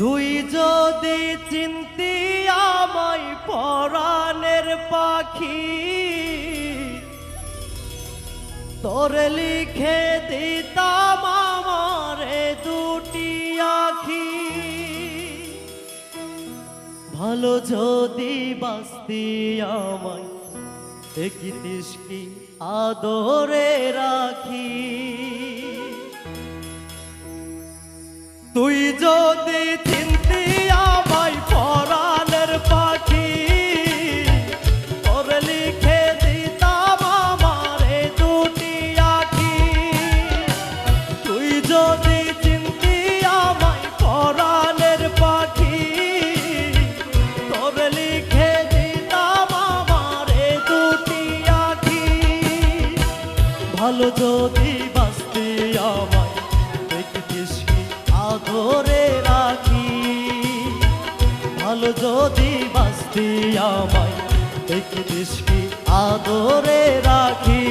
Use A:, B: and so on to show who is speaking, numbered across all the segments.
A: তুই যদি চিন্তি আমায় পরাণের পাখি, তোর লিখে দিতাম আমারে দুটি আখি। ভালো যদি বাস্তি আমায়, দেখিতিস কি আদরে রাখি। তুই যদি চিন্তি আমায় পরাণের পাখি, তোর লিখে দিতাম আমারে দুটি আখি। তুই যদি চিন্তি আমায় পরাণের পাখি, তোর লিখে দিতাম আমারে দুটি আখি। ভালো যদি বাঁচতে কি আদরে রাখি। ভালো যদি বাঁচতি আমায় দেখতিস কি আদরে রাখি।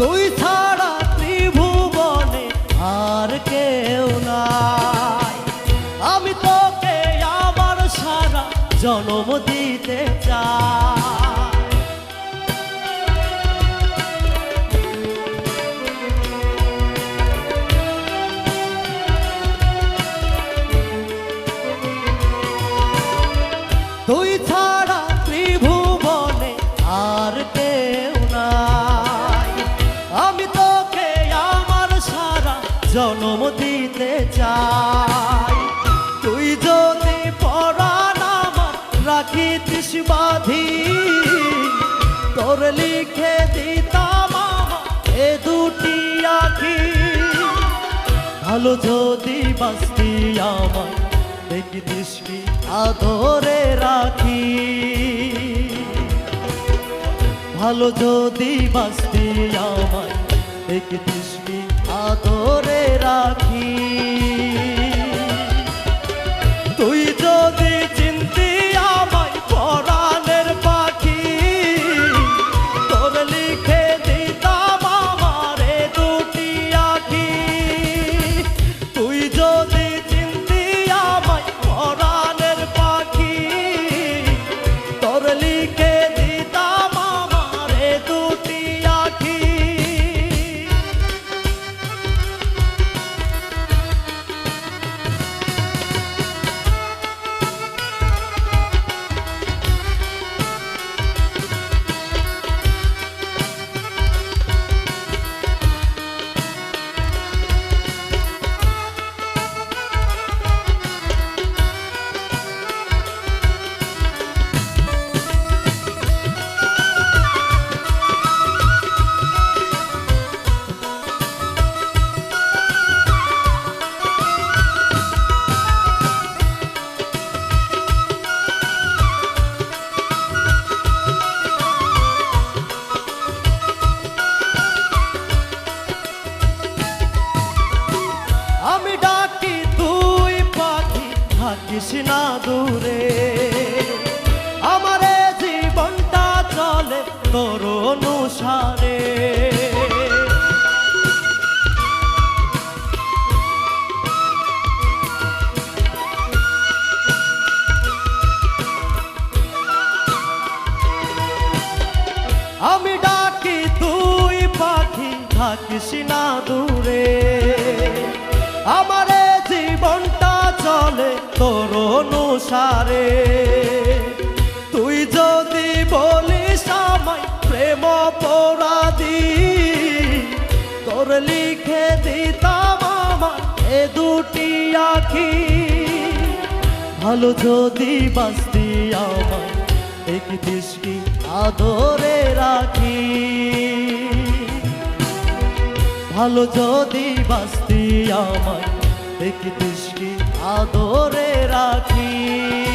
A: তুই ছাড়া ত্রিভুবনে আর কেউ নাই। আমি তোকে আমার সারা জন্ম দিতে চাই। জন্ম দিতে চাই। তুই যদি আমার রাখিতিস বাধি, তোর লিখে দিতাম এ দুটি আখি। ভালো যদি বাস্তি আমার দেখিতিস কি আদরে রাখি। ভালো যদি বাস্তি আমার দেখিতিস আদরে রাখি। রাখিস না দূরে। আমার জীবনটা চলে তোর অনুসারে। আমি ডাকি, তুই পাখি, থাকিস না দূরে। আমারে জীবনটা চলে তো অনুসারে তুই যদি বলিস আমায় প্রেম পরাদি তোর লিখে দিতাম আমার এ দুটি আখি। ভালো যদি বাঁচতি আমায়, দেখিতিস কি আদরে রাখি। ভালো যদি বাঁচতি আমায়, দেখিতিস কি আদরে রাখি।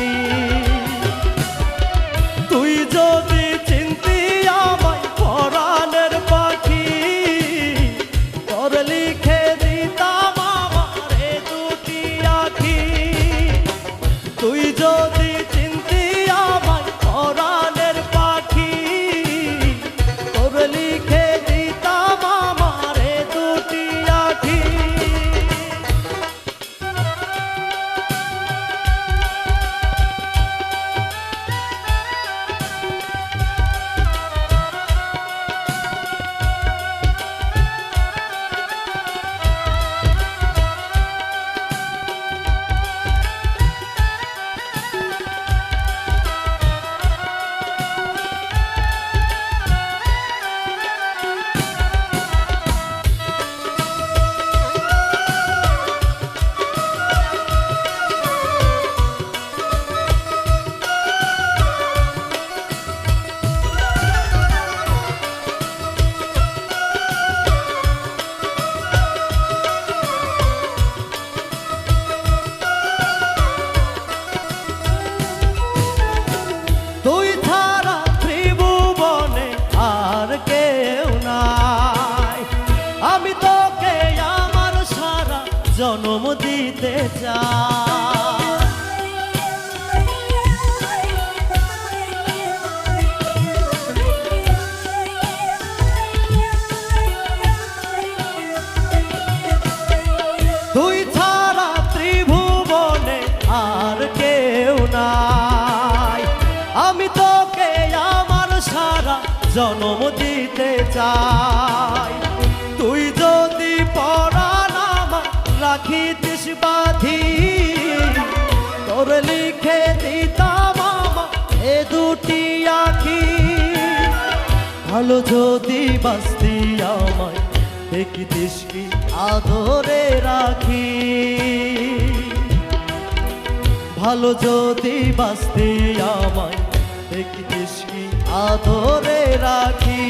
A: জন্ম দিতে ত্রিভুবনে আর কেউ আমি জন্ম দিতে চাই। আমার রাখিতিস বাধি তোর লিখে দিতাম এ দুটি আখি। ভালো যদি বাঁচতি আমায়, দেখিতিস কি আদরে রাখি। ভালো যদি বাঁচতি আমায়, দেখিতিস কি আদরে রাখি।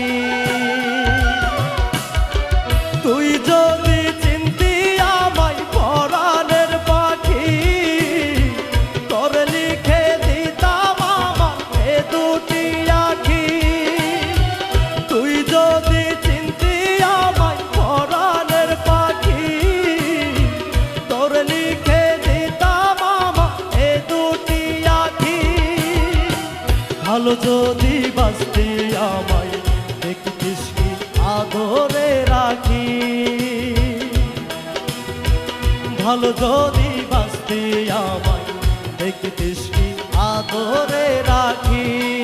A: বাঁচতি আমায় দেখতিস কি আদরে রাখি? ভালো যদি বাঁচতে আমায় দেখতিস কি আদরে রাখি?